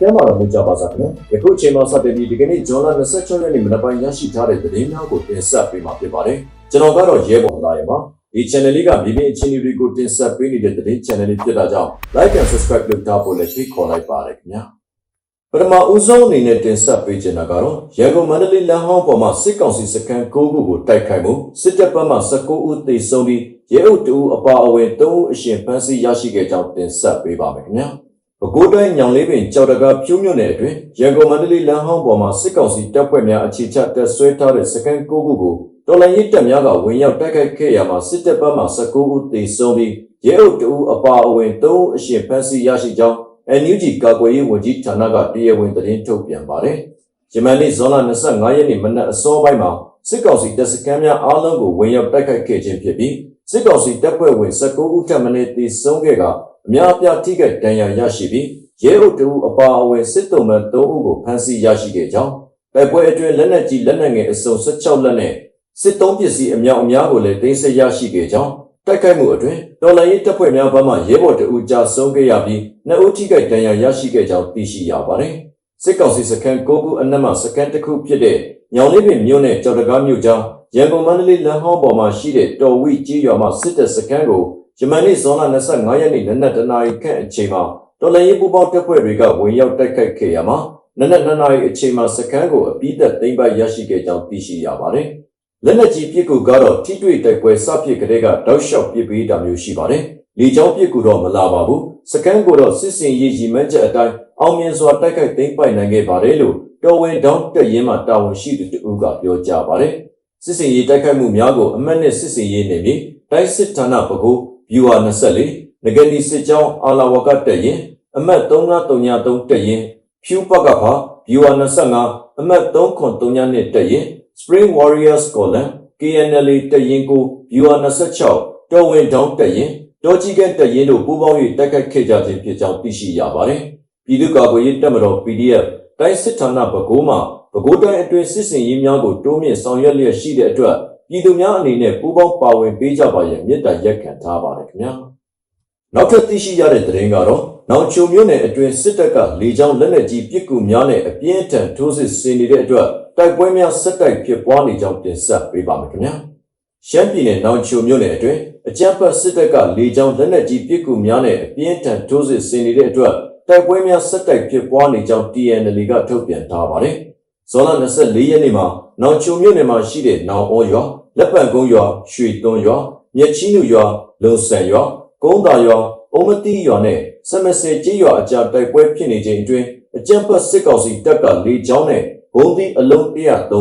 ကျမ်းမာတော်မူကြပါစားခင်ဗျာယခုအချိန်မှာစတင်ပြီးဒီကနေ့ဇွန်လ26ရက်နေ့မနက်ပိုင်းရရှိထားတဲ့သတင်းများကိုတင်ဆက်ပေးမှာဖြစ်ပါတယ်ကျွန်တော်ကတော့ရဲဘော်လာရပါဒီ channel လေးကပြည်ပအခြေအနေတွေကိုတင်ဆက်ပေးနေတဲ့သတင်း channel လေးဖြစ်တာကြောင့် like and subscribe လုပ်ထားဖို့လည်းဖိတ်ခေါ်လိုက်ပါတယ်ခင်ဗျာပထမဦးဆုံးအနေနဲ့တင်ဆက်ပေးချင်တာကတော့ရန်ကုန်မန္တလေးလမ်းဟောင်းပေါ်မှာစစ်ကောင်စီစခန်း9ခုကိုတိုက်ခိုက်မှုစစ်တပ်ဘက်မှ19ဦးသေဆုံးပြီးရဲအုပ်2ဦးအပါအဝင်3ဦးအရှင်ဖမ်းဆီးရရှိခဲ့ကြောင်းတင်ဆက်ပေးပါမယ်ခင်ဗျာ ပဲခူးတိုင်းညောင်လေးပင်ကြောက်တကာဖြူးမြို့နယ်အတွင်းရန်ကုန်မန္တလေးလမ်းဟောင်းပေါ်မှာစစ်ကောင်စီတပ်ဖွဲ့များအခြေချတပ်ဆွဲထားတဲ့စခန်း9ခုကိုတော်လိုင်းရေးတပ်များကဝင်ရောက်တိုက်ခိုက်ခဲ့ရမှာစစ်တပ်ဘက်မှ19ဦးသေဆုံးပြီးရဲအုပ်2ဦးအပါအဝင်3ဦးအရှင်ဖမ်းဆီးရရှိကြောင်း NUG ကာကွယ်ရေးဝန်ကြီးဌာနကတရားဝင်သတင်းထုတ်ပြန်ပါတယ်။ဂျမန်နေ့ဇွန်လ25ရက်နေ့မနက်အစောပိုင်းမှာစစ်ကောင်စီတပ်စခန်းများအားလုံးကိုဝင်ရောက်တိုက်ခိုက်ခဲ့ခြင်းဖြစ်ပြီးစစ်ကောင်စီတပ်ဖွဲ့ဝင်19ဦးထပ်မံသေဆုံးခဲ့က အများအပြားထိခိုက်ဒဏ်ရာရရှိပြီးရဲအုပ်တဦးအပါအဝင်စစ်တုံးမှန်3ဦးကိုဖမ်းဆီးရရှိခဲ့ကြောင်းတိုက်ပွဲအတွင်းလက်နက်ကြီးလက်နက်ငယ်အစုံ16လက်နဲ့စစ်တုံးပစ္စည်းအများအများကိုလည်းသိမ်းဆည်းရရှိခဲ့ကြောင်းတိုက်ခိုက်မှုအတွင်းတော်လိုင်းရေးတပ်ဖွဲ့များဘက်မှရဲဘော်တဦးကြာဆုံးခဲ့ရပြီးနှစ်ဦးထိခိုက်ဒဏ်ရာရရှိခဲ့ကြောင်းသိရှိရပါတယ်စစ်ကောင်စီစခန်း9ခုအနက်မှစခန်းတစ်ခုဖြစ်တဲ့ညောင်လေးပင်မြို့နယ်ကြော်တကားမြို့ကြားရန်ကုန်မန္တလေးလမ်းဟောင်းပေါ်မှာရှိတဲ့တော်ဝီကြီးရွာမှစစ်တပ်စခန်းကို ယမန်နေ့ဇွန်လ25ရက်နေ့နနက်တနာရီခန့်အချိန်မှာတော်လန်ရေးပူပေါင်းတပ်ဖွဲ့တွေကဝင်ရောက်တိုက်ခိုက်ခဲ့ရမှာနနက်2နာရီအချိန်မှာစခန်းကိုအပိသက်သိမ်းပိုက်ရရှိခဲ့ကြောင်းသိရှိရပါတယ်။လက်နက်ကြီးပစ်ကူကတော့ထိတွေ့တိုက်ပွဲစပစ်ကလေးကတောက်လျှောက်ပစ်ပေးတာမျိုးရှိပါတယ်။လေကြောင်းပစ်ကူတော့မလာပါဘူး။စခန်းကိုတော့စစ်စင်ရေးရီမန်းချက်အတိုင်းအောင်မြင်စွာတိုက်ခိုက်သိမ်းပိုက်နိုင်ခဲ့ပါတယ်လို့တော်ဝင်တောင်းတက်ရင်မှတာဝန်ရှိသူတဦးကပြောကြားပါတယ်။စစ်စင်ရေးတိုက်ခိုက်မှုများကိုအမတ်နဲ့စစ်စင်ရေးနေပြီးတိုက်စစ်ဌာနပကူ viewer 24ငကယ်ဒီစစ်ကြောင်းအာလာဝကတက်ရင်အမတ်3933တက်ရင်ဖြူပကဖ viewer 25အမတ်3932တက်ရင် Spring Warriors Column KNL တက်ရင်ကို viewer 26တော်ဝင်ဒေါင်းတက်ရင်တော်ကြီးကတက်ရင်တို့ပူးပေါင်း၍တက်ခတ်ခဲ့ကြခြင်းဖြစ်ကြောင်းသိရှိရပါတယ်ပြည်သူ့ကာကွယ်ရေးတပ်မတော် PDF တိုင်းစစ်ဌာနဘကိုးမှပဲခူးတိုင်းအတွင်းစစ်စင်ရေးများကိုတိုးမြင့်ဆောင်ရွက်လျက်ရှိတဲ့အတွက် ပြည်သူများအနေနဲ့ပူးပေါင်းပါဝင်ပေးကြပါရန်မေတ္တာရက်ခံထားပါတယ်ခင်ဗျာနောက်ထပ်သိရှိရတဲ့သတင်းကတော့နောင်ချုံမြို့နယ်အတွင်းစစ်တပ်ကလေကြောင်းလက်နက်ကြီးပစ်ကူများနဲ့အပြင်းအထန်ထိုးစစ်ဆင်နေတဲ့အတွက်တိုက်ပွဲများဆက်တိုက်ဖြစ်ပွားနေကြောင်းတင်ဆက်ပေးပါမယ်ခင်ဗျာရှမ်းပြည်နယ်နောင်ချုံမြို့နယ်အတွင်းအကြမ်းဖက်စစ်တပ်ကလေကြောင်းလက်နက်ကြီးပစ်ကူများနဲ့အပြင်းအထန်ထိုးစစ်ဆင်နေတဲ့အတွက်တိုက်ပွဲများဆက်တိုက်ဖြစ်ပွားနေကြောင်း TNL ကထုတ်ပြန်ထားပါတယ် ဇွန်လ24ရက်နေ့မှာနောင်ချုံမြို့နယ်မှာရှိတဲ့နောင်အောရွာလက်ပံကုန်းရွာရွှေသွန်းရွာမြက်ချီးနုရွာလုံဆန်ရွာကုန်းသာရွာအုံမတိရွာနဲ့စမစဲကြီးရွာအကြားတိုက်ပွဲဖြစ်နေချိန်အတွင်းအကြမ်းဖက်စစ်ကောင်စီတပ်ကလေကြောင်းနဲ့ဘုံသီးအလုံး130ဒ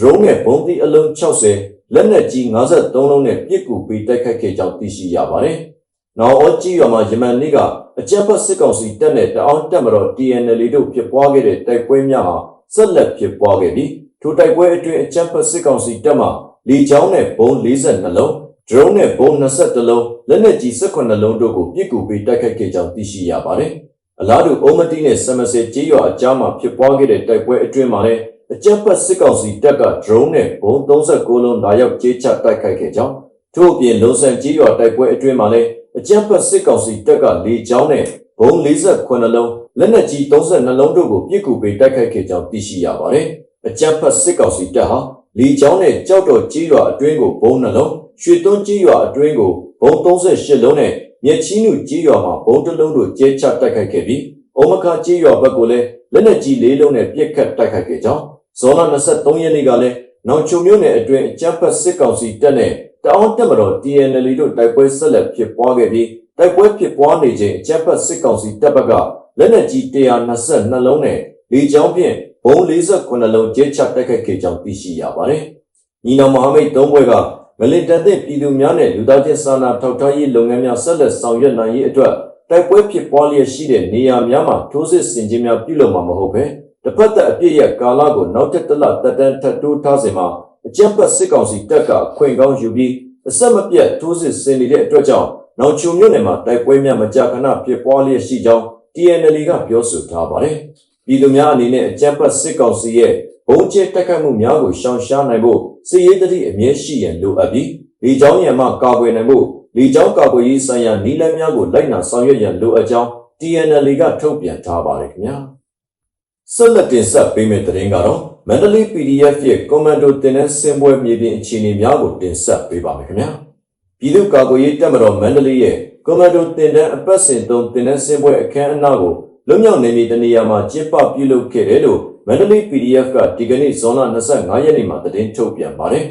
ရုန်းနဲ့ဘုံသီးအလုံး60လက်နက်ကြီး53လုံးနဲ့ပစ်ကူပေးတိုက်ခိုက်ခဲ့ကြောင်းသိရှိရပါတယ်။နောက်အောကြီးရွာမှာယမန်နေ့ကအကြမ်းဖက်စစ်ကောင်စီတပ်နဲ့တအောင်းတပ်မတော် TNL တို့ဖြစ်ပွားခဲ့တဲ့တိုက်ပွဲများဟာ ဆက်လက်ဖြစ်ပွားခဲ့ပြီးထိုတိုက်ပွဲအတွင်းအကြမ်းဖက်စစ်ကောင်စီတပ်မှလေကြောင်းနဲ့ဘုံ42လုံး drone နဲ့ဘုံ22လုံးလက်နက်ကြီး18လုံးတို့ကိုပစ်ကူပေးတိုက်ခိုက်ခဲ့ကြောင်းသိရှိရပါတယ်။အလားတူအုံမတိနဲ့ဆမစဲကြေးရွာအကြားမှာဖြစ်ပွားခဲ့တဲ့တိုက်ပွဲအတွင်းမှာလည်းအကြမ်းဖက်စစ်ကောင်စီတပ်က drone နဲ့ဘုံ39လုံးလာရောက်ကြေးချတိုက်ခိုက်ခဲ့ကြောင်းထို့အပြင်လုံဆန်ကြေးရွာတိုက်ပွဲအတွင်းမှာလည်းအကြမ်းဖက်စစ်ကောင်စီတပ်ကလေကြောင်းနဲ့ဘုံ48လုံး လက်နက်ကြီး32လုံးတို့ကိုပစ်ကူပေးတိုက်ခိုက်ခဲ့ကြောင်းသိရှိရပါတယ်။အကြမ်းဖက်စစ်ကောင်စီတပ်ဟာလီချောင်းနဲ့ကြောက်တော်ကြီးရွာအတွင်းကိုဘုံနှလုံးရွှေသွန်းကြီးရွာအတွင်းကိုဘုံ38လုံးနဲ့မြက်ချီးနုကြီးရွာမှာဘုံတစ်လုံးတို့ကျဲချတိုက်ခိုက်ခဲ့ပြီးအုံမခကြီးရွာဘက်ကိုလည်းလက်နက်ကြီးလေးလုံးနဲ့ပြစ်ခတ်တိုက်ခိုက်ခဲ့ကြောင်းဇွန်လ23ရက်နေ့ကလည်းနောင်ချုံမြို့နယ်အတွင်းအကြမ်းဖက်စစ်ကောင်စီတပ်နဲ့တအောင်းတပ်မတော် TNL တို့တိုက်ပွဲဆက်လက်ဖြစ်ပွားခဲ့ပြီးတိုက်ပွဲဖြစ်ပွားနေချိန်အကြမ်းဖက်စစ်ကောင်စီတပ်ဘက်က လက်နက်ကြီး122လုံးနဲ့လေကြောင်းဖြင့်ဘုံ48လုံးကျဲချတိုက်ခိုက်ခဲ့ကြောင်းသိရှိရပါတယ်။ညီနောင်မဟာမိတ်သုံးဘွဲကမလင်တန်တဲ့ပြည်သူများနဲ့လူသားချင်းစာနာထောက်ထားရေးလုပ်ငန်းများဆက်လက်ဆောင်ရွက်နိုင်ရေးအတွက်တိုက်ပွဲဖြစ်ပွားလျက်ရှိတဲ့နေရာများမှာထိုးစစ်ဆင်ခြင်းများပြုလုပ်မှာမဟုတ်ဘဲတစ်ဖက်သက်အပြစ်ရဲ့ကာလကိုနောက်ထပ်တစ်လတက်တန်းထပ်တိုးထားစဉ်မှာအကြက်ပတ်စစ်ကောင်စီတပ်ကအခွင့်ကောင်းယူပြီးအဆက်မပြတ်ထိုးစစ်ဆင်နေတဲ့အတွက်ကြောင့်နောက်ချုံမြို့နယ်မှာတိုက်ပွဲများမကြာခဏဖြစ်ပွားလျက်ရှိကြောင်း TNL ကပြောဆိုထားပါတယ်။ပြည်သူများအနေနဲ့အကြမ်းဖက်စစ်ကောင်စီရဲ့ဘုံကျဲတက်ခတ်မှုများကိုရှောင်ရှားနိုင်ဖို့စစ်ရေးတတိအမြဲရှိရန်လိုအပ်ပြီးလေကြောင်းရန်မှကာကွယ်နိုင်ဖို့လေကြောင်းကာကွယ်ရေးဆိုင်ရာနည်းလမ်းများကိုလိုက်နာဆောင်ရွက်ရန်လိုအပ်ကြောင်း TNL ကထုတ်ပြန်ထားပါတယ်ခင်ဗျာ။ဆက်လက်တင်ဆက်ပေးမယ့်သတင်းကတော့မန္တလေး PDF ရဲ့ကွန်မန်ဒိုတင်တဲ့စင်ပွဲမြေပြင်အခြေအနေများကိုတင်ဆက်ပေးပါမယ်ခင်ဗျာ ပြည်သူ့ကာကွယ်ရေးတပ်မတော်မန္တလေးရဲ့ကွန်မန်ဒိုတင်တဲ့အပတ်စဉ်သုံးတင်တဲ့စင်ပွဲအခမ်းအနားကိုလွတ်မြောက်နေမည်တနေရာမှာကျင်းပပြုလုပ်ခဲ့တယ်လို့မန္တလေး PDF ကဒီကနေ့ဇွန်လ25ရက်နေ့မှာသတင်းထုတ်ပြန်ပါတယ်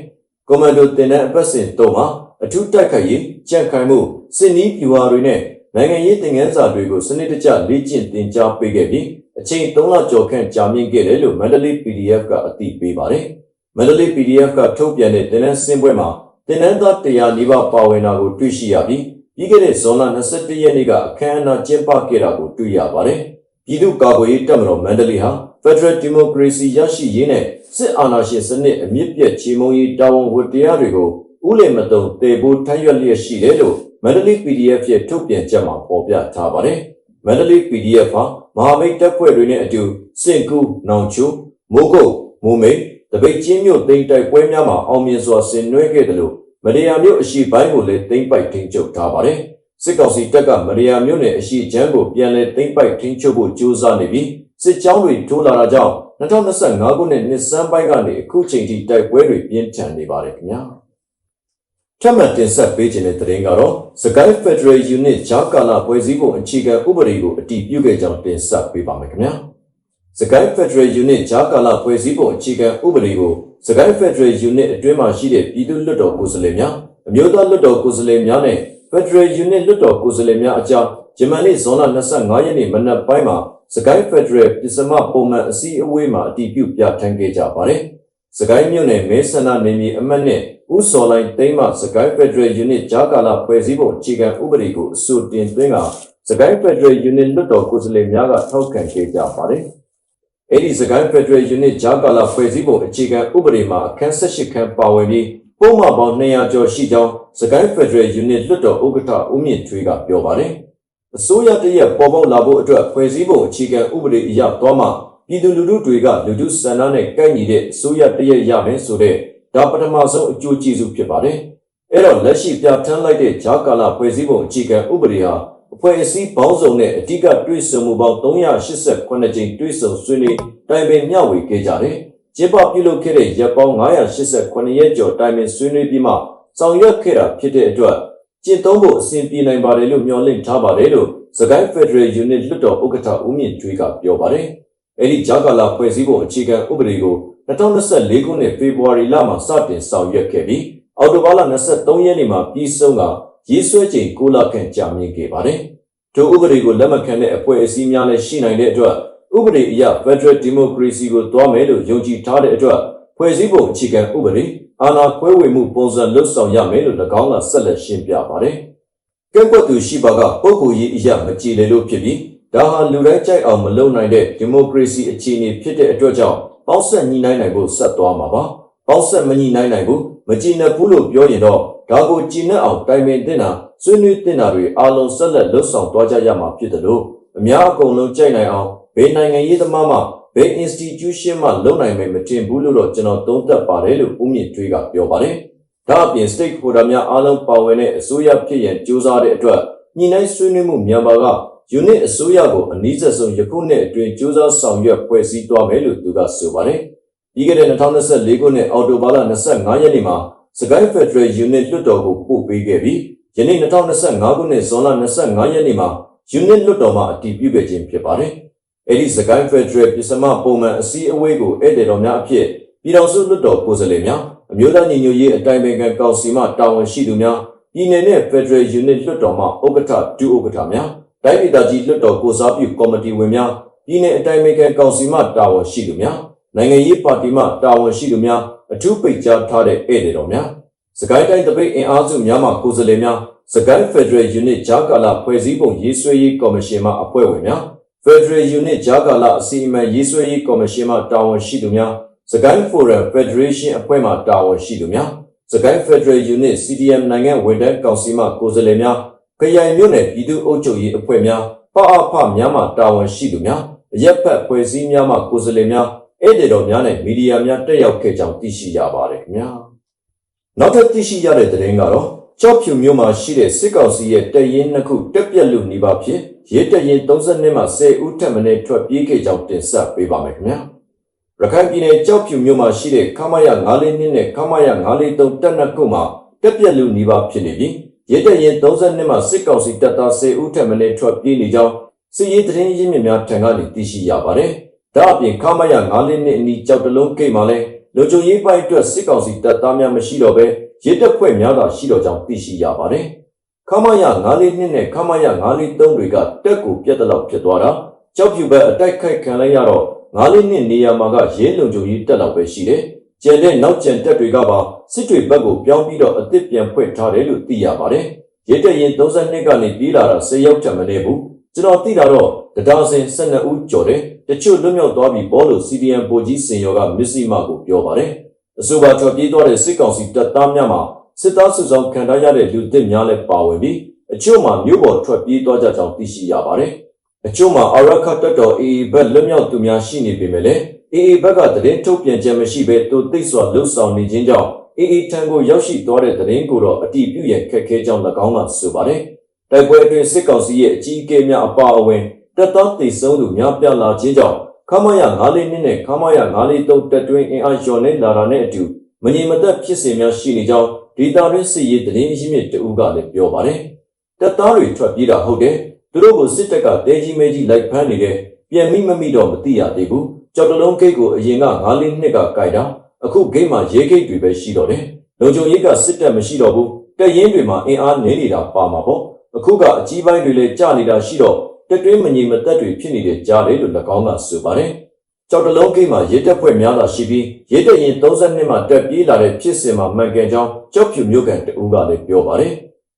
ကွန်မန်ဒိုတင်တဲ့အပတ်စဉ်သုံးမှာအထူးတိုက်ခိုက်ရေးကြံ့ခိုင်မှုစစ်နီးပြူဟာတွေနဲ့နိုင်ငံရေးသင်ခန်းစာတွေကိုစနစ်တကျလေ့ကျင့်သင်ကြားပေးခဲ့ပြီးအချိန်3လကျော်ခန့်ကြာမြင့်ခဲ့တယ်လို့မန္တလေး PDF ကအသိပေးပါတယ်။မန္တလေး PDF ကထုတ်ပြန်တဲ့တင်နန်းစင်ပွဲမှာ တင်နန်းသား100နီးပါးပါဝင်တာကိုတွေ့ရှိရပြီးပြီးခဲ့တဲ့ဇွန်လ21ရက်နေ့ကအခမ်းအနားကျင်းပခဲ့တာကိုတွေ့ရပါတယ်။ပြည်သူ့ကာကွယ်ရေးတပ်မတော်မန္တလေးဟာ Federal Democracy ရရှိရေးနဲ့စစ်အာဏာရှင်စနစ်အမြင့်ပြတ်ချေမှုန်းရေးတာဝန်ဝတ္တရားတွေကိုဥလင်မတုံတည်ဖို့ထမ်းရွက်လျက်ရှိတယ်လို့မန္တလေး PDF ရဲ့ထုတ်ပြန်ချက်မှာဖော်ပြထားပါတယ်။မန္တလေး PDF ဟာမဟာမိတ်တပ်ဖွဲ့တွေနဲ့အတူစင်ကူနောင်ချိုမိုးကုတ်မိုးမိတ် တပိတ်ချင်းမြို့တိမ်တိုက်ပွဲများမှာအောင်မြင်စွာဆင်နွှဲခဲ့တယ်လို့မရိယာမြို့အရှိပိုင်းကိုလည်းတိမ်ပိုက်ထိန်းချုပ်ထားပါတယ်။စစ်ကောင်စီတပ်ကမရိယာမြို့နယ်အရှိချမ်းကိုပြန်လည်တိမ်ပိုက်ထိန်းချုပ်ဖို့ကြိုးစားနေပြီးစစ်ကြောင်းတွေထိုးလာတာကြောင့်2025ခုနှစ်နှစ်စန်းပိုင်းကနေအခုချိန်ထိတိုက်ပွဲတွေပြင်းထန်နေပါတယ်ခင်ဗျာ။ထပ်မံတင်ဆက်ပေးခြင်းတဲ့သတင်းကတော့စကိုင်း Federal Unit ဂျာကာလာပွဲစည်းပုံအခြေခံဥပဒေကိုအတည်ပြုခဲ့ကြောင်းတင်ဆက်ပေးပါမယ်ခင်ဗျာ စကိုင်း Federal Unit ဂျာကာလာပွဲစည်းပုံအခြေခံဥပဒေကိုစကိုင်း Federal Unit အတွင်းမှာရှိတဲ့ပြည်သူ့လွှတ်တော်ကိုယ်စားလှယ်များအမျိုးသားလွှတ်တော်ကိုယ်စားလှယ်များနဲ့ Federal Unit လွှတ်တော်ကိုယ်စားလှယ်များအကြားဂျမန်နေ့ဇွန်လ25ရက်နေ့မနက်ပိုင်းမှာစကိုင်း Federal ပြည်စမပုံမှန်အစည်းအဝေးမှာအတည်ပြုပြဋ္ဌာန်းခဲ့ကြပါတယ်စကိုင်းမြို့နယ်မဲဆန္ဒနယ်မြေအမတ်နဲ့ဦးစော်လိုက်သိမ်းမှစကိုင်းဖက်ဒရယ်ယူနစ်ဂျာကာလာဖွဲ့စည်းပုံအခြေခံဥပဒေကိုအဆိုတင်သွင်းကစကိုင်းဖက်ဒရယ်ယူနစ်လွှတ်တော်ကိုယ်စားလှယ်များကထောက်ခံခဲ့ကြပါတယ်။ အဲဒီစကိုင်းဖက်ဒရယ်ယူနစ်ဂျာကာလာဖွဲ့စည်းပုံအခြေခံဥပဒေမှာအခန်း18ခန်းပါဝင်ပြီးပုံမှန်ပေါင်း200ကျော်ရှိကြောင်းစကိုင်းဖက်ဒရယ်ယူနစ်လွှတ်တော်ဥက္ကဋ္ဌဦးမြင့်ထွေးကပြောပါတယ်။အစိုးရတရက်ပေါ်ပေါက်လာဖို့အတွက်ဖွဲ့စည်းပုံအခြေခံဥပဒေအရသွားမှပြည်သူလူထုတွေကလူထုစံနာနဲ့ကိုက်ညီတဲ့အစိုးရတရက်ရမယ်ဆိုတဲ့ဒါပထမဆုံးအကျိုးကျေးဇူးဖြစ်ပါတယ်။အဲ့တော့လက်ရှိပြဋ္ဌာန်းလိုက်တဲ့ဂျာကာလာဖွဲ့စည်းပုံအခြေခံဥပဒေဟာ အဖွဲ့အစည်းပေါင်းစုံနဲ့အဓိကတွဲဆုံမှုပေါင်း389ကြိမ်တွဲဆုံဆွေးနွေးတိုင်ပင်မျှဝေခဲ့ကြတယ်။ကျင်းပပြုလုပ်ခဲ့တဲ့ရက်ပေါင်း989ရက်ကျော်တိုင်ပင်ဆွေးနွေးပြီးမှဆောင်ရွက်ခဲ့တာဖြစ်တဲ့အတွက်ကျင့်သုံးဖို့အစဉ်ပြေနိုင်ပါတယ်လို့မျှော်လင့်ထားပါတယ်လို့စကိုင်းဖက်ဒရယ်ယူနစ်လွှတ်တော်ဥက္ကဋ္ဌဦးမြင့်ကျွေးကပြောပါတယ်။အဲဒီဂျာကာလာဖွဲ့စည်းပုံအခြေခံဥပဒေကို2024ခုနှစ်ဖေဖော်ဝါရီလမှာစတင်ဆောင်ရွက်ခဲ့ပြီးအောက်တိုဘာလ23ရက်နေ့မှာပြီးဆုံးက ရေးဆွဲချိန်6လခန့်ကြာမြင့်ခဲ့ပါတယ်။ထိုဥပဒေကိုလက်မခံတဲ့အဖွဲ့အစည်းများလည်းရှိနိုင်တဲ့အတွက်ဥပဒေအရ Federal Democracy ကိုတွားမယ်လို့ယုံကြည်ထားတဲ့အတွက်ဖွဲ့စည်းပုံအခြေခံဥပဒေအာဏာခွဲဝေမှုပုံစံလွတ်ဆောင်ရမယ်လို့၎င်းကဆက်လက်ရှင်းပြပါတယ်။ကဲ့ကွက်သူရှိပါကပုဂ္ဂိုလ်ရေးအရာမကြည်လေလို့ဖြစ်ပြီးဒါဟာလူတိုင်းကြိုက်အောင်မလုပ်နိုင်တဲ့ဒီမိုကရေစီအခြေအနေဖြစ်တဲ့အတွက်ကြောင့်ပေါက်ဆက်ညီနိုင်နိုင်ဖို့ဆက်သွားမှာပါပေါက်ဆက်မညီနိုင်နိုင်ဘူး မကြည်နပ်ဘူးလို့ပြောရင်တော့ဒါကိုကြည်နပ်အောင်တိုင်ပင်တင်တာဆွေးနွေးတင်တာတွေအလုံးဆက်လက်လှုပ်ဆောင်သွားကြရမှာဖြစ်တယ်လို့အများအကုန်လုံးကြိုက်နိုင်အောင်ဘယ်နိုင်ငံရေးသမားမှဘယ် institution မှလုပ်နိုင်မယ်မတင်ဘူးလို့တော့ကျွန်တော်သုံးသပ်ပါတယ်လို့ဦးမြင့်ထွေးကပြောပါတယ်ဒါအပြင် stakeholder များအားလုံးပါဝင်တဲ့အစိုးရဖြစ်ရန်ကြိုးစားတဲ့အတွက်ညီနိုင်ဆွေးနွေးမှုမြန်မာက unit အစိုးရကိုအနည်းဆက်ဆုံးယခုနှစ်အတွင်းစ조사ဆောင်ရွက်ဖွဲ့စည်းသွားမယ်လို့သူကဆိုပါတယ်။ ပြီးခဲ့တဲ့2024ခုနှစ်အောက်တိုဘာလ25ရက်နေ့မှာစကိုင်းဖက်ဒရယ် unit လွှတ်တော်ကိုပို့ပေးခဲ့ပြီးယနေ့2025ခုနှစ်ဇွန်လ25ရက်နေ့မှာ unit လွှတ်တော်မှာအတည်ပြုခဲ့ခြင်းဖြစ်ပါတယ်။အဲဒီစကိုင်းဖက်ဒရယ်ပြည်စမပုံမှန်အစည်းအဝေးကိုဧည့်သည်တော်များအဖြစ်ပြည်တော်စုလွှတ်တော်ကိုယ်စားလှယ်များအမျိုးသားညီညွတ်ရေးအတိုင်းပင်ခံကောင်စီမှတာဝန်ရှိသူများပြည်내နဲ့ Federal Unit လွှတ်တော်မှဥက္ကဋ္ဌဒုဥက္ကဋ္ဌများတိုင်းဒေသကြီးလွှတ်တော်ကိုစားပြုကော်မတီဝင်များပြည်내အတိုင်းအမြကောင်စီမှတာဝန်ရှိသူများ နိုင်ငံရေးပါတီမှတာဝန်ရှိသူများအထူးပိတ်ကြားထားတဲ့ဧည့်သည်တော်များစကိုင်းတိုင်းတပိတ်အင်အားစုများမှကိုယ်စားလှယ်များစကိုင်းဖက်ဒရယ်ယူနစ်ဂျာကာလာဖွဲ့စည်းပုံရေးဆွဲရေးကော်မရှင်မှအဖွဲ့ဝင်များဖက်ဒရယ်ယူနစ်ဂျာကာလာအစီအမံရေးဆွဲရေးကော်မရှင်မှတာဝန်ရှိသူများစကိုင်းဖိုရမ်ဖက်ဒရေးရှင်းအဖွဲ့မှတာဝန်ရှိသူများစကိုင်းဖက်ဒရယ်ယူနစ် CDM နိုင်ငံဝန်ထမ်းကောင်စီမှကိုယ်စားလှယ်များခရိုင်မြို့နယ်ပြည်သူ့အုပ်ချုပ်ရေးအဖွဲ့များပအဖများမှတာဝန်ရှိသူများအရက်ဖက်ဖွဲ့စည်းများမှကိုယ်စားလှယ်များ ဧည့်သည်တော်များနဲ့မီဒီယာများတက်ရောက်ခဲ့ကြောင်းသိရှိရပါတယ်ခင်ဗျာနောက်ထပ်သိရှိရတဲ့သတင်းကတော့ကြော့ဖြူမြို့မှာရှိတဲ့စစ်ကောင်စီရဲ့တပ်ရင်းနှစ်ခုတက်ပြက်လူနေပါဖြစ်ရဲတပ်ရင်32မှ10ဦးထက်မနည်းထွက်ပြေးခဲ့ကြောင်းတင်ဆက်ပေးပါမယ်ခင်ဗျာရခိုင်ပြည်နယ်ကြောက်ဖြူမြို့မှာရှိတဲ့ခမရ942နဲ့ခမရ943တပ်နှစ်ခုမှာတက်ပြက်လူနီးပါးဖြစ်နေပြီးရဲတပ်ရင်32မှစစ်ကောင်စီတပ်သား10ဦးထက်မနည်းထွက်ပြေးနေကြောင်းစစ်ရေးသတင်းရင်းမြစ်များထံကနေသိရှိရပါတယ် ဒါအပြင်ခမရ942အနီးကြောက်တလုံးဂိတ်မှာလည်းလူချုံရေးပိုင်းအတွက်စစ်ကောင်စီတပ်သားများမရှိတော့ဘဲရဲတပ်ဖွဲ့များသာရှိတော့ကြောင်းသိရှိရပါတယ်ခမရ942နဲ့ခမရ943တွေကတက်ကိုပြတ်တလောက်ဖြစ်သွားတာကြောက်ဖြူဘက်အတိုက်ခိုက်ခံလိုက်ရတော့942နေရာမှာကရဲလုံခြုံရေးတက်လောက်ပဲရှိတယ်ကျန်တဲ့နောက်ကျန်တက်တွေကပါစစ်တွေဘက်ကိုပြောင်းပြီးတော့အသစ်ပြန်ဖွင့်ထားတယ်လို့သိရပါတယ်ရဲတပ်ရင်32ကနေပြေးလာတာ10ရောက်ထက်မနည်းဘူး ကျွန်တော်သိတာတော့တရားစင်12ဦးကျော်တယ်တချို့လွတ်မြောက်သွားပြီဘောလို့ CDM ပိုကြီးစင်ရောကမစ္စည်းမကိုပြောပါတယ်အဆိုပါထွက်ပြေးသွားတဲ့စစ်ကောင်စီတပ်သားများမှာစစ်သားစုဆောင်ခံထားရတဲ့လူသစ်များလည်းပါဝင်ပြီးအချို့မှာမြို့ပေါ်ထွက်ပြေးသွားကြကြောင်းသိရှိရပါတယ်အချို့မှာအရခတ်တပ်တော် AA ဘက်လွတ်မြောက်သူများရှိနေပေမဲ့လည်း AA ဘက်ကသတင်းထုတ်ပြန်ချက်မရှိဘဲတူသိစွာလှုပ်ဆောင်နေခြင်းကြောင့် AA ထံကိုရောက်ရှိသွားတဲ့သတင်းကိုတော့အတိပြုရခက်ခဲကြောင်း၎င်းကဆိုပါတယ် တိုက်ပွဲအတွင်းစစ်ကောင်စီရဲ့အကြီးအကဲများအပါအဝင်တပ်သားသိဆုံးသူများပြားလာခြင်းကြောင့်ခမရ942နဲ့ခမရ943တပ်တွင်းအင်အားလျော်နေလာတာနဲ့အတူမငြိမ်မသက်ဖြစ်စဉ်များရှိနေကြောင်းဒေတာရင်းစစ်ရေးသတင်းရင်းမြစ်တဦးကလည်းပြောပါတယ်တပ်သားတွေထွက်ပြေးတာဟုတ်တယ်သူတို့ကိုစစ်တပ်ကတဲကြီးမဲကြီးလိုက်ဖမ်းနေတယ်ပြန်မိမမိတော့မသိရသေးဘူးကြောက်တလုံးဂိတ်ကိုအရင်က9နှစ်ကကြိုက်တာအခုဂိတ်မှာရဲဂိတ်တွေပဲရှိတော့တယ်လုံခြုံရေးကစစ်တပ်မရှိတော့ဘူးတပ်ရင်းတွေမှာအင်အားနည်းနေတာပါမှာပေါ့ အခုကအကြီးပိုင်းတွေလည်းကြာနေတာရှိတော့တက်တွင်းမငြိမ်မသက်တွေဖြစ်နေတဲ့ကြားတယ်လို့၎င်းကဆိုပါတယ်ကြောက်တလုံးဂိတ်မှာရဲတပ်ဖွဲ့များသာရှိပြီးရဲတပ်ရင်32မှာတက်ပြေးလာတဲ့ဖြစ်စဉ်မှာမှန်ကန်ကြောင်းကြောက်ဖြူမြို့ကန်တဦးကလည်းပြောပါတယ်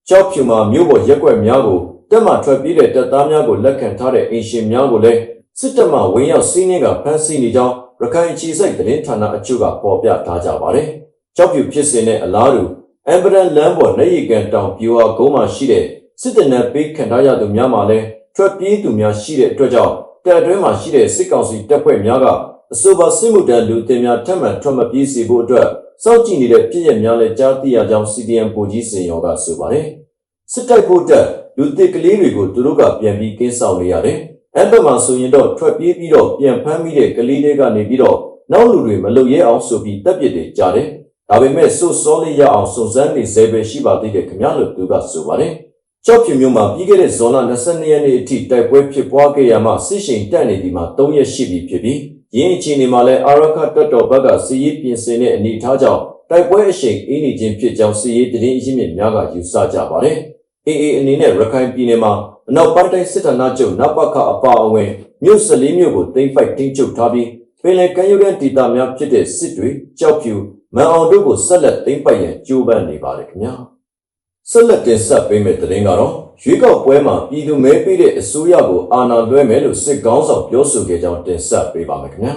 ကြောက်ဖြူမှာမြို့ပေါ်ရက်ွက်များကိုတက်မှထွက်ပြေးတဲ့တပ်သားများကိုလက်ခံထားတဲ့အင်ရှင်များကိုလည်းစစ်တပ်မှဝင်ရောက်စီးနှင်းကဖမ်းဆီးနေကြောင်းရခိုင်ချီစိုက်သတင်းဌာနအချို့ကပေါ်ပြထားကြပါတယ်။ကြောက်ဖြူဖြစ်စဉ်နဲ့အလားတူအမ်ဘရန်လမ်းပေါ်နေရီကန်တောင်ပြူဟာကုန်းမှာရှိတဲ့ စစ်တပ်နဲ့ပေးခံထားရသူများမှာလည်းထွက်ပြေးသူများရှိတဲ့အတွက်ကြောင့်တပ်အတွင်းမှာရှိတဲ့စစ်ကောင်စီတပ်ဖွဲ့များကအဆိုပါစစ်မှုထမ်းလူတင်များထပ်မံထွက်မပြေးစေဖို့အတွက်စောင့်ကြည့်နေတဲ့ပြည်ရများလည်းကြားသိရကြောင်း CDM ပိုကြီးစင်ရောကဆိုပါတယ်။စစ်တပ်ဖို့တက်လူတစ်ကလေးတွေကိုသူတို့ကပြန်ပြီးကင်းဆောင်နေရတယ်။အဲ့ဘက်မှာဆိုရင်တော့ထွက်ပြေးပြီးတော့ပြန်ဖမ်းမိတဲ့ကလေးတွေကနေပြီးတော့နောက်လူတွေမလုံရဲအောင်ဆိုပြီးတပ်ပစ်တွေကြားတယ်။ဒါပေမဲ့စိုးစောလေးရအောင်စုံစမ်းနေစေပဲရှိပါသေးတယ်ခင်ဗျားလို့သူကဆိုပါတယ်။ ကြောက်ဖြူမျိုးမှာပြီးခဲ့တဲ့ဇွန်လ22ရက်နေ့အထိတိုက်ပွဲဖြစ်ပွားခဲ့ရမှစစ်ရှိန်တက်နေဒီမှာ3ရက်ရှိပြီဖြစ်ပြီးရင်းအခြေအနေမှာလည်းအာရခတက်တော်ဘက်ကစီရေးပြင်ဆင်တဲ့အနေအထားကြောင့်တိုက်ပွဲအရှိန်အင်းနေခြင်းဖြစ်ကြောင်းစီရေးတရင်အရင်းမြစ်များကယူဆကြပါတယ်။ AA အနေနဲ့ရခိုင်ပြည်နယ်မှာအနောက်ပိုင်းတိုင်းစစ်တပ်နာချုပ်နပခအပါအဝင်မြို့14မြို့ကိုတင်ပိုက်တင်းချုပ်ထားပြီးပင်လယ်ကမ်းရိုးတန်းဒေသများဖြစ်တဲ့စစ်တွေကြောက်ဖြူမန်အောင်တို့ကိုဆက်လက်တင်ပိုက်ရန်ကြိုးပမ်းနေပါတယ်ခင်ဗျာ ဆက်လက်တင်ဆက်ပေးမယ့်သတင်းကတော့ရွေးကောက်ပွဲမှာပြည်သူမဲပေးတဲ့အစိုးရကိုအာဏာလွှဲမယ်လို့စစ်ကောင်းဆောင်ပြောဆိုခဲ့ကြောင်းတင်ဆက်ပေးပါမယ်ခင်ဗျာ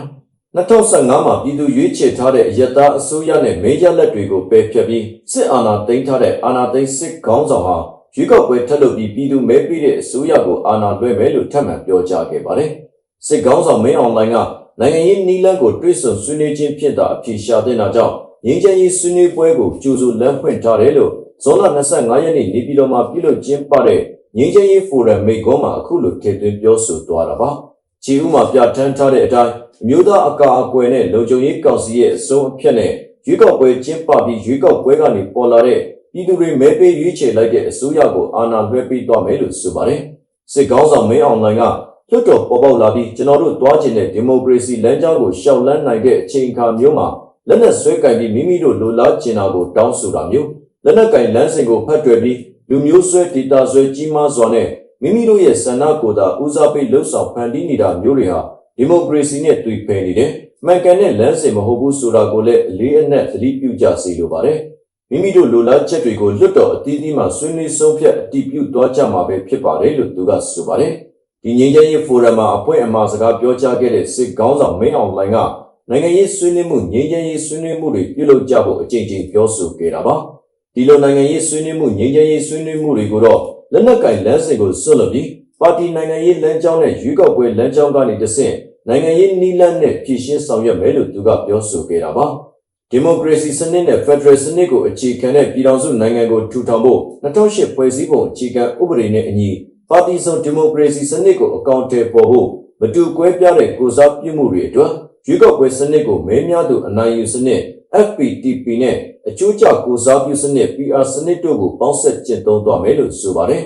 2015မှာပြည်သူရွေးချယ်ထားတဲ့အယက်သားအစိုးရနဲ့မေးရလက်တွေကိုပယ်ဖျက်ပြီးစစ်အာဏာသိမ်းထားတဲ့အာဏာသိမ်းစစ်ကောင်းဆောင်ဟာရွေးကောက်ပွဲထက်လို့ပြီးပြည်သူမဲပေးတဲ့အစိုးရကိုအာဏာလွှဲမယ်လို့ထပ်မံပြောကြားခဲ့ပါတယ်။စစ်ကောင်းဆောင်မင်းအောင်လှိုင်ကနိုင်ငံရေးနီလန်းကိုတွစ်ဆုံဆွေးနွေးခြင်းဖြစ်တာအဖြစ်ရှာတဲ့နောက်ကြောင့်ငင်းချင်ရေးဆွေးနွေးပွဲကိုကြိုးစိုးလမ်းဖွင့်ထားတယ်လို့ ဇွန်လ25ရက်နေ့နေပြည်တော်မှာပြုလုပ်ကျင်းပတဲ့ငင်းချင်ရေးဖိုရမ်မိတ်ကောမှာအခုလိုထည့်သွင်းပြောဆိုသွားတာပါ။ခြေဥမှာပြဋ္ဌာန်းထားတဲ့အတိုင်းအမျိုးသားအကာအကွယ်နဲ့လုံခြုံရေးကောင်စီရဲ့အဆုံးအဖြတ်နဲ့ရွေးကောက်ပွဲကျင်းပပြီးရွေးကောက်ပွဲကနေပေါ်လာတဲ့ပြည်သူတွေမဲပေးရွေးချယ်လိုက်တဲ့အစိုးရကိုအာဏာလွှဲပေးသွားမယ်လို့ဆိုပါတယ်။စစ်ကောင်းဆောင်မင်းအောင်လှိုင်ကလွှတ်တော်ပေါ်ပေါက်လာပြီးကျွန်တော်တို့တွားကျင်တဲ့ဒီမိုကရေစီလမ်းကြောင်းကိုရှောက်လန်းနိုင်တဲ့အချိန်အခါမျိုးမှာလက်နက်ဆွဲကင်ပြီးမိမိတို့လိုလားကျင်တာကိုတောင်းဆိုတာမျိုး လက်နက်ကင်လမ်းစဉ်ကိုဖတ်တွယ်ပြီးလူမျိုးဆွဲဒေတာဆွဲကြီးမားစွာနဲ့မိမိတို့ရဲ့ဆန္ဒကိုယ်သာဦးစားပေးလှုပ်ဆောင်ဖန်တီးနေတာမျိုးတွေဟာဒီမိုကရေစီနဲ့တွေ့ဖယ်နေတယ်။မှန်ကန်တဲ့လမ်းစဉ်မဟုတ်ဘူးဆိုတာကိုလည်းအလေးအနက်သတိပြုကြစေလိုပါတယ်။မိမိတို့လိုလားချက်တွေကိုလွတ်တော်အသီးသီးမှဆွေးနွေးဆုံးဖြတ်အတည်ပြုသွားကြမှာပဲဖြစ်ပါတယ်လို့သူကဆိုပါတယ်။ဒီငြိမ်းချမ်းရေးဖိုရမ်မှာအဖွဲ့အမှာစကားပြောကြားခဲ့တဲ့စစ်ကောင်းဆောင်မင်းအောင်လှိုင်ကနိုင်ငံရေးဆွေးနွေးမှုငြိမ်းချမ်းရေးဆွေးနွေးမှုတွေပြုလုပ်ကြဖို့အကြိမ်ကြိမ်ပြောဆိုခဲ့တာပါ။ ဒီလိုနိုင်ငံရေးဆွေးနွေးမှုငြိမ်းချမ်းရေးဆွေးနွေးမှုတွေကိုတော့လက်နက်ကင်လမ်းစဉ်ကိုဆွတ်လွတ်ပြီးပါတီနိုင်ငံရေးလမ်းကြောင်းနဲ့ရွေးကောက်ပွဲလမ်းကြောင်းကနေတဆင့်နိုင်ငံရေးနီလန်းနဲ့ပြည်ရှင်းဆောင်ရွက်မယ်လို့သူကပြောဆိုခဲ့တာပါဒီမိုကရေစီစနစ်နဲ့ဖက်ဒရယ်စနစ်ကိုအခြေခံတဲ့ပြည်ထောင်စုနိုင်ငံကိုထူထောင်ဖို့2008ဖွဲ့စည်းပုံအခြေခံဥပဒေနဲ့အညီပါတီစုံဒီမိုကရေစီစနစ်ကိုအကောင့်ထဲပေါ်ဖို့မတူကွဲပြားတဲ့ကိုစားပြုမှုတွေအတွက်ရွေးကောက်ပွဲစနစ်ကိုမဲများသူအနိုင်ယူစနစ် FPTP နဲ့အကျိုးကျကိုစားပြုစနစ် PR စနစ်တို့ကိုပေါင်းဆက်ကျင့်သုံးသွားမယ်လို့ဆိုပါတယ်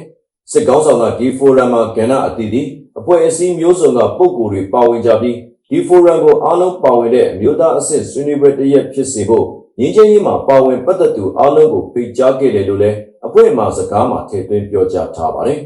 စစ်ကောင်းဆောင်ကဒီဖိုရမ်မှာကဏ္ဍအသီးသီးအဖွဲ့အစည်းမျိုးစုံကပုံကိုယ်တွေပါဝင်ကြပြီးဒီဖိုရမ်ကိုအားလုံးပါဝင်တဲ့အမျိုးသားအဆင့်ဆွေးနွေးပွဲတစ်ရက်ဖြစ်စေဖို့ရင်းချင်းရေးမှာပါဝင်ပတ်သက်သူအားလုံးကိုဖိတ်ကြားခဲ့တယ်လို့လည်းအဖွဲ့မှစကားမှာထည့်သွင်းပြောကြားထားပါတယ်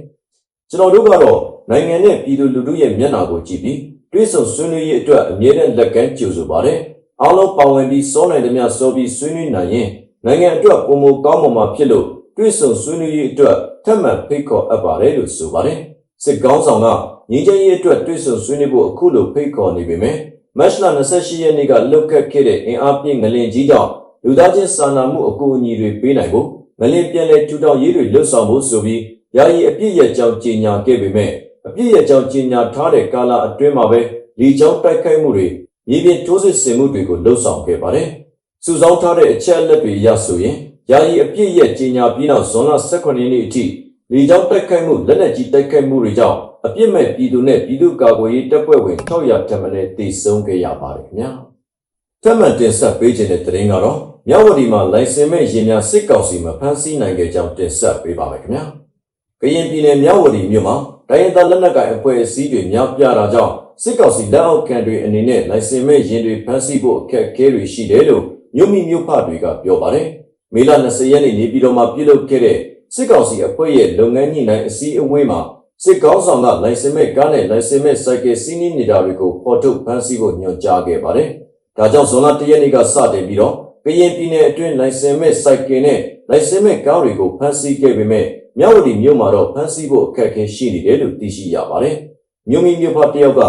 ကျွန်တော်တို့ကတော့နိုင်ငံနဲ့ပြည်သူလူထုရဲ့မျက်နှာကိုကြည့်ပြီးတွေးဆုံဆွေးနွေးရေးအတွက်အမြဲတမ်းလက်ကမ်းကြိုဆိုပါတယ် အားလုံးပါဝင်ပြီးစောနိုင်သမျှစောပြီးဆွေးနွေးနိုင်ရင်နိုင်ငံအတွက်ပုံမကောင်းမွန်မှာဖြစ်လို့တွေးဆုံဆွေးနွေးရေးအတွက်ထပ်မံဖိတ်ခေါ်အပ်ပါတယ်လို့ဆိုပါတယ်စစ်ကောင်းဆောင်ကငင်းချင်းရေးအတွက်တွေးဆုံဆွေးနွေးဖို့အခုလိုဖိတ်ခေါ်နေပေမဲ့မတ်လ28ရက်နေ့ကလုတ်ခတ်ခဲ့တဲ့အင်အားပြင်းငလင်ကြီးကြောင့်လူသားချင်းစာနာမှုအကူအညီတွေပေးနိုင်ဖို့ငလင်ပြန်လည်ထူထောင်ရေးတွေလှုပ်ဆောင်ဖို့ဆိုပြီးယာယီအပြည့်ရဲ့ကြောင်းကြီးညာခဲ့ပေမဲ့အပြည့်ရဲ့ကြောင်းကြီးညာထားတဲ့ကာလအတွင်းမှာပဲလီကြောင်းတိုက်ခိုက်မှုတွေ မြေပြင်ထိုးစစ်ဆင်မှုတွေကိုလှုပ်ဆောင်ခဲ့ပါတယ်။စုဆောင်းထားတဲ့အချက်အလက်တွေရဆိုရင်ယာယီအပြည့်ရဲ့ကြီးညာပြီးနောက်ဇွန်လ18ရက်နေ့အထိလီကြောင်းတိုက်ခိုက်မှုလက်နက်ကြီးတိုက်ခိုက်မှုတွေကြောင့်အပြစ်မဲ့ပြည်သူနဲ့ပြည်သူ့ကာကွယ်ရေးတပ်ဖွဲ့ဝင်600တမန်နဲ့တေဆုံးခဲ့ရပါတယ်ခင်ဗျာ။ထပ်မံတင်ဆက်ပေးခြင်းတဲ့သတင်းကတော့မြဝတီမှာလိုင်စင်မဲ့ရင်များစစ်ကောင်စီမှာဖမ်းဆီးနိုင်ခဲ့ကြောင်းတင်ဆက်ပေးပါမယ်ခင်ဗျာ။ကရင်ပြည်နယ်မြဝတီမြို့မှာတိုင်းရင်းသားလက်နက်ကိုင်အဖွဲ့အစည်းတွေများပြားတာကြောင့် စစ်ကောင်စီလက်အောက်ခံတွေအနေနဲ့လိုင်စင်မဲ့ရင်တွေဖမ်းဆီးဖို့အခက်အခဲတွေရှိတယ်လို့မြို့မိမြို့ဖတွေကပြောပါတယ်။မေလ20ရက်နေ့နေပြည်တော်မှာပြုလုပ်ခဲ့တဲ့စစ်ကောင်စီအဖွဲ့ရဲ့လုပ်ငန်းညှိနှိုင်းအစည်းအဝေးမှာစစ်ကောင်းဆောင်ကလိုင်စင်မဲ့ကားနဲ့လိုင်စင်မဲ့စိုက်ကယ်စီးနင်းနေတာတွေကိုဖော်ထုတ်ဖမ်းဆီးဖို့ညွှန်ကြားခဲ့ပါတယ်။ဒါကြောင့်ဇွန်လ1ရက်နေ့ကစတင်ပြီးတော့ကရင်ပြည်နယ်အတွင်းလိုင်စင်မဲ့စိုက်ကယ်နဲ့လိုင်စင်မဲ့ကားတွေကိုဖမ်းဆီးခဲ့ပေမဲ့မြဝတီမြို့မှာတော့ဖမ်းဆီးဖို့အခက်အခဲရှိနေတယ်လို့သိရှိရပါတယ်။ မြို့မိမြို့ဖတယောက်က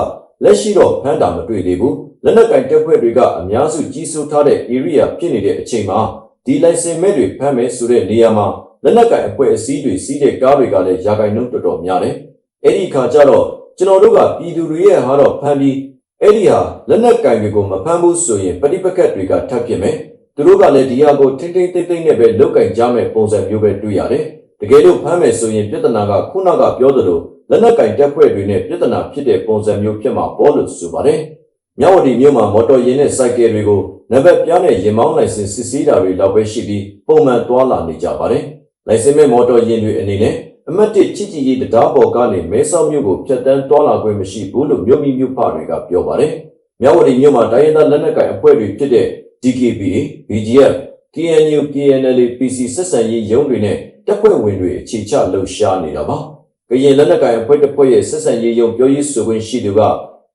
လက်ရှိတော့ဖမ်းတာမတွေ့သေးဘူး။လက်နက်ကင်တပ်ဖွဲ့တွေကအများစုကြီးစိုးထားတဲ့ area ဖြစ်နေတဲ့အချိန်မှာဒီလိုင်စင်မဲ့တွေဖမ်းမယ်ဆိုတဲ့နေရာမှာလက်နက်ကင်အဖွဲ့အစည်းတွေစီးတဲ့ကားတွေကလည်းရာဂိုင်နှုန်းတော်တော်များတယ်။အဲ့ဒီခါကျတော့ကျွန်တော်တို့ကပြည်သူတွေရဲ့ဟာတော့ဖမ်းပြီးအဲ့ဒီဟာလက်နက်ကင်တွေကိုမဖမ်းဘူးဆိုရင်ပဋိပက္ခတွေကထပ်ဖြစ်မယ်။သူတို့ကလည်းဒီဟာကိုထိမ့်ထိမ့်သိမ့်သိမ့်နဲ့ပဲလုတ်ကင်ကြမဲ့ပုံစံမျိုးပဲတွေ့ရတယ်။တကယ်လို့ဖမ်းမယ်ဆိုရင်ပြဿနာကခုနကပြောသလို လက်နက်ကင်တပ်ဖွဲ့တွေနဲ့ပြဿနာဖြစ်တဲ့ပုံစံမျိုးဖြစ်မှာပေါ်လို့ဆိုပါတယ်။မြဝတီမြို့မှာမော်တော်ယာဉ်နဲ့စိုက်ကယ်တွေကိုနံပါတ်ပြားနဲ့ရင်မောင်းလိုင်စင်စစ်ဆေးတာတွေလောက်ပဲရှိပြီးပုံမှန်တွာလာနေကြပါတယ်။လိုင်စင်မဲ့မော်တော်ယာဉ်တွေအနေနဲ့အမတ်တစ်ချစ်ကြည်ရေးတရားပေါ်ကနေမဲဆောက်မြို့ကိုဖျက်တမ်းတွာလာခွင့်မရှိဘူးလို့မြို့မိမြို့ဖတွေကပြောပါတယ်။မြဝတီမြို့မှာတိုင်းရင်းသားလက်နက်ကိုင်အဖွဲ့တွေဖြစ်တဲ့ DKBA, BGF, KNU, KNL, PC ဆက်ဆံရေးရုံးတွေနဲ့တပ်ဖွဲ့ဝင်တွေအခြေချလှုပ်ရှားနေတာပါ။ ကရင်လက်နက်ကိုင်အဖွဲ့တစ်ဖွဲ့ရဲ့ဆက်ဆံရေးရုံးပြောရေးဆိုခွင့်ရှိသူက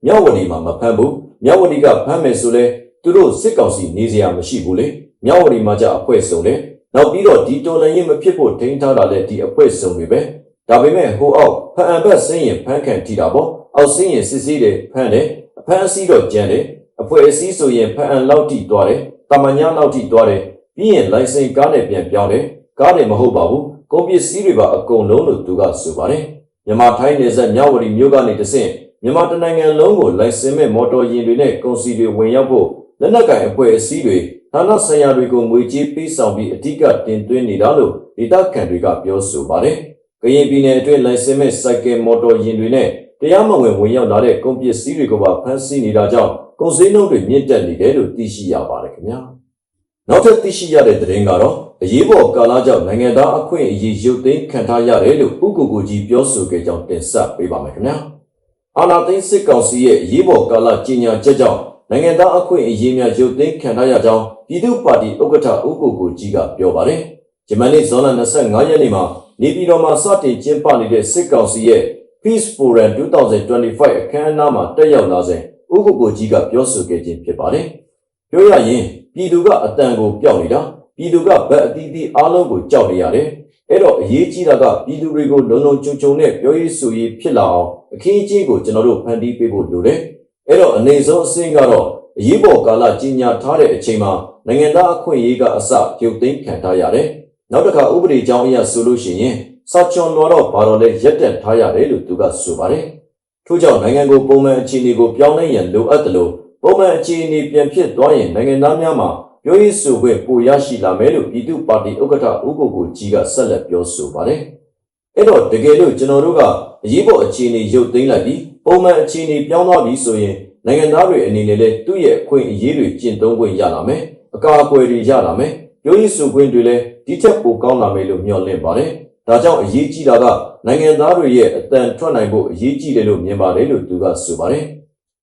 မြဝတီမှာမဖမ်းဘူး။မြဝတီကဖမ်းမယ်ဆိုလဲသူတို့စစ်ကောင်စီနေစရာမရှိဘူးလေ။မြဝတီမှာကြအဖွဲ့စုံတယ်။နောက်ပြီးတော့ဒီတော်လန်ရင်မဖြစ်ဖို့ထိန်းထားတာလည်းဒီအဖွဲ့စုံတွေပဲ။ဒါပေမဲ့ဟိုအောက်ဖန်အပတ်စင်းရင်ဖမ်းခံထိတာပေါ့။အောက်စင်းရင်စစ်စစ်တယ်ဖမ်းတယ်။အဖမ်းအဆီးတော့ကြမ်းတယ်။အဖွဲ့အစည်းဆိုရင်ဖန်အန်လောက်ထိသွားတယ်။တမညာလောက်ထိသွားတယ်။ပြီးရင်လိုင်စင်ကားနဲ့ပြန်ပြောင်းတယ်။ကားတယ်မဟုတ်ပါဘူး။ ကုန်ပစ္စည်းတွေပါအကုန်လုံးလို့သူကဆိုပါတယ်။မြန်မာထိုင်းနယ်စပ်မြဝတီမြို့ကနေတဆင့်မြန်မာတနိုင်ငံလုံးကိုလိုင်စင်မဲ့မော်တော်ယာဉ်တွေနဲ့ကုန်စည်တွေဝင်ရောက်ဖို့လက်နက်ကင်အဖွဲ့အစည်းတွေဌာနဆိုင်ရာတွေကိုငွေကြေးပေးဆောင်ပြီးအဓိကတင်သွင်းနေတာလို့ဒေသခံတွေကပြောဆိုပါတယ်။ကရင်ပြည်နယ်အတွင်းလိုင်စင်မဲ့စိုက်ကယ်မော်တော်ယာဉ်တွေနဲ့တရားမဝင်ဝင်ရောက်လာတဲ့ကုန်ပစ္စည်းတွေကိုပါဖမ်းဆီးနေတာကြောင့်ကုန်စည်နှုန်းတွေမြင့်တက်နေတယ်လို့သိရှိရပါတယ်ခင်ဗျာ။ နောက်ထပ်သိရှိရတဲ့သတင်းကတော့အရေးပေါ်ကာလကြောင့်နိုင်ငံသားအခွင့်အရေးရုပ်သိမ်းခံထားရတယ်လို့ဥက္ကုကိုကြီးပြောဆိုခဲ့ကြောင်းတင်ဆက်ပေးပါမယ်ခင်ဗျာ။အာနာသိန်းစစ်ကောင်စီရဲ့အရေးပေါ်ကာလကြီးညာချက်ကြောင့်နိုင်ငံသားအခွင့်အရေးများရုပ်သိမ်းခံထားရကြောင်းပြည်သူ့ပါတီဥက္ကဋ္ဌဥက္ကုကိုကြီးကပြောပါတယ်။ဂျမန်နေ့ဇွန်လ25ရက်နေ့မှာနေပြည်တော်မှာစတင်ကျင်းပနေတဲ့စစ်ကောင်စီရဲ့ Peace Forum 2025အခမ်းအနားမှာတက်ရောက်လာစဉ်ဥက္ကုကိုကြီးကပြောဆိုခဲ့ခြင်းဖြစ်ပါတယ်။ပြောရရင် ပြည်သူကအတန်ကိုပျောက်နေတာပြည်သူကဗတ်အသီးသီးအားလုံးကိုကြောက်နေရတယ်။အဲ့တော့အရေးကြီးတာကပြည်သူတွေကိုလုံလုံခြုံခြုံနဲ့ပြောရေးဆိုရေးဖြစ်လာအောင်အခင်းအကျင်းကိုကျွန်တော်တို့ဖန်တီးပေးဖို့လိုတယ်။အဲ့တော့အနေဆုံးအဆင့်ကတော့အရေးပေါ်ကာလကြီးညာထားတဲ့အချိန်မှာနိုင်ငံသားအခွင့်အရေးကအစရုပ်သိမ်းခံထားရတယ်။နောက်တစ်ခါဥပဒေကြောင်းအရဆိုလို့ရှိရင်စာချွန်တော်တော့ဘာတော့လဲရက်တက်ထားရတယ်လို့သူကဆိုပါတယ်။ထို့ကြောင့်နိုင်ငံကိုပုံမှန်အခြေအနေကိုပြောင်းလဲရန်လိုအပ်တယ်လို့ ပုံမှန်အခြေအနေပြန်ဖြစ်သွားရင်နိုင်ငံသားများမှာပြောရေးဆိုခွင့်ပိုရရှိလာမယ်လို့ပြည်သူ့ပါတီဥက္ကဋ္ဌဦးကိုကိုကြီးကဆက်လက်ပြောဆိုပါတယ်အဲ့တော့တကယ်လို့ကျွန်တော်တို့ကအရေးပေါ်အခြေအနေရုပ်သိမ်းလိုက်ပြီးပုံမှန်အခြေအနေပြောင်းသွားပြီဆိုရင်နိုင်ငံသားတွေအနေနဲ့လည်းသူ့ရဲ့အခွင့်အရေးတွေကျင့်သုံးခွင့်ရလာမယ်အကာအကွယ်တွေရလာမယ်ပြောရေးဆိုခွင့်တွေလည်းဒီထက်ပိုကောင်းလာမယ်လို့မျှော်လင့်ပါတယ်ဒါကြောင့်အရေးကြီးတာကနိုင်ငံသားတွေရဲ့အတန်ထွက်နိုင်ဖို့အရေးကြီးတယ်လို့မြင်ပါတယ်လို့သူကဆိုပါတယ်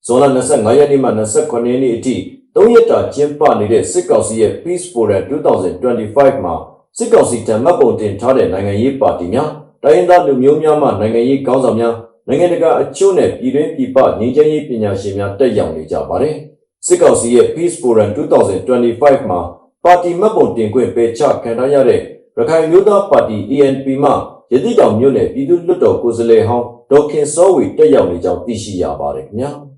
ဇွန်လ25ရက်နေ့မှ28ရက်နေ့အထိ၃ရက်တာကျင်းပနေတဲ့စစ်ကောင်စီရဲ့ Peace Forum 2025မှာစစ်ကောင်စီတံမှတ်ပုံတင်ထားတဲ့နိုင်ငံရေးပါတီများတိုင်းရင်းသားလူမျိုးများမှနိုင်ငံရေးခေါင်းဆောင်များနိုင်ငံတကာအချို့နဲ့ပြည်တွင်းပြည်ပငြိမ်းချမ်းရေးပညာရှင်များတက်ရောက်နေကြပါတယ်စစ်ကောင်စီရဲ့ Peace Forum 2025မှာပါတီမှတ်ပုံတင်ခွင့်ပေးချခံထားရတဲ့ရခိုင်မျိုးသားပါတီ ANP မှရတိတောင်မြို့နယ်ပြည်သူ့လွှတ်တော်ကိုယ်စားလှယ်ဟောင်းဒေါက်ခင်စောဝေတက်ရောက်နေကြောင်းသိရှိရပါတယ်ခင်ဗျာ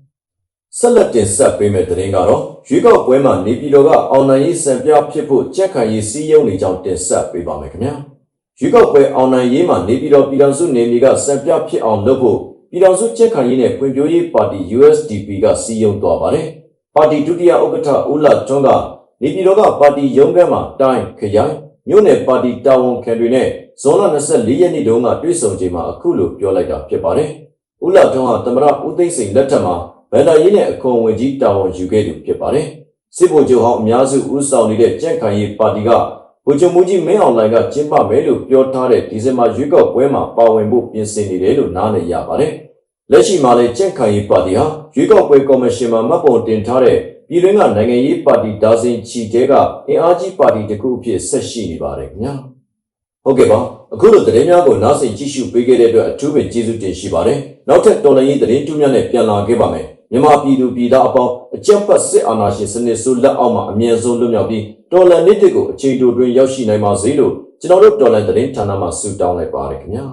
ဆက်လက်တင်ဆက်ပေးမယ့်သတင်းကတော့ရွေးကောက်ပွဲမှာနေပြည်တော်ကအောင်နိုင်ရေးစံပြဖြစ်ဖို့ကြက်ခံရေးစီးရုံးနေကြောင်းတင်ဆက်ပေးပါမယ်ခင်ဗျာရွေးကောက်ပွဲအောင်နိုင်ရေးမှာနေပြည်တော်ပြည်ထောင်စုနေပြည်ကစံပြဖြစ်အောင်လုပ်ဖို့ပြည်ထောင်စုကြက်ခံရေးနဲ့ဖွံ့ဖြိုးရေးပါတီ USDP ကစီးရုံးသွားပါတယ်ပါတီဒုတိယဥက္ကဋ္ဌဦးလာကျွန်းကနေပြည်တော်ကပါတီရုံးခန်းမှာတိုင်းခရိုင်မြို့နယ်ပါတီတာဝန်ခံတွေနဲ့ဇွန်လ24ရက်နေ့တုန်းကတွေ့ဆုံချိန်မှာအခုလိုပြောလိုက်တာဖြစ်ပါတယ်။ဦးလာထွန်းဟာသမရဦးသိန်းစိန်လက်ထက်မှာ ဗန်ဒါရေးနဲ့အခွန်ဝင်ကြီးတာဝန်ယူခဲ့သူဖြစ်ပါတယ်။စစ်ဗိုလ်ချုပ်ဟောင်းအများစုဦးဆောင်နေတဲ့ကြန့်ခိုင်ရေးပါတီကဗိုလ်ချုပ်မူကြီးမင်းအောင်လှိုင်ကကျင်းပမယ်လို့ပြောထားတဲ့ဒီဇင်ဘာရွေးကောက်ပွဲမှာပါဝင်ဖို့ပြင်ဆင်နေတယ်လို့နားလည်ရပါတယ်။လက်ရှိမှာလည်းကြန့်ခိုင်ရေးပါတီဟာရွေးကောက်ပွဲကော်မရှင်မှာမှတ်ပုံတင်ထားတဲ့ပြည်တွင်းကနိုင်ငံရေးပါတီဒါဇင်ချီတဲကအင်အားကြီးပါတီတစ်ခုအဖြစ်ဆက်ရှိနေပါတယ်ခင်ဗျာဟုတ်ကဲ့ပါအခုလိုသတင်းများကိုနားဆင်ကြည့်ရှုပေးခဲ့တဲ့အတွက်အထူးပဲကျေးဇူးတင်ရှိပါတယ်နောက်ထပ်တော်လှန်ရေးသတင်းတူးများနဲ့ပြန်လာခဲ့ပါမယ် မြန်မာပြည်သူပြည်သားအပေါင်းအကြက်ပတ်စစ်အာဏာရှင်စနစ်ဆိုးလက်အောက်မှာအမြင့်ဆုံးလွတ်မြောက်ပြီးတော်လှန်ရေးတွေကိုအချိန်တိုတွင်ရောက်ရှိနိုင်ပါစေလို့ကျွန်တော်တို့တော်လှန်သတင်းဌာနမှဆုတောင်းလိုက်ပါတယ်ခင်ဗျာ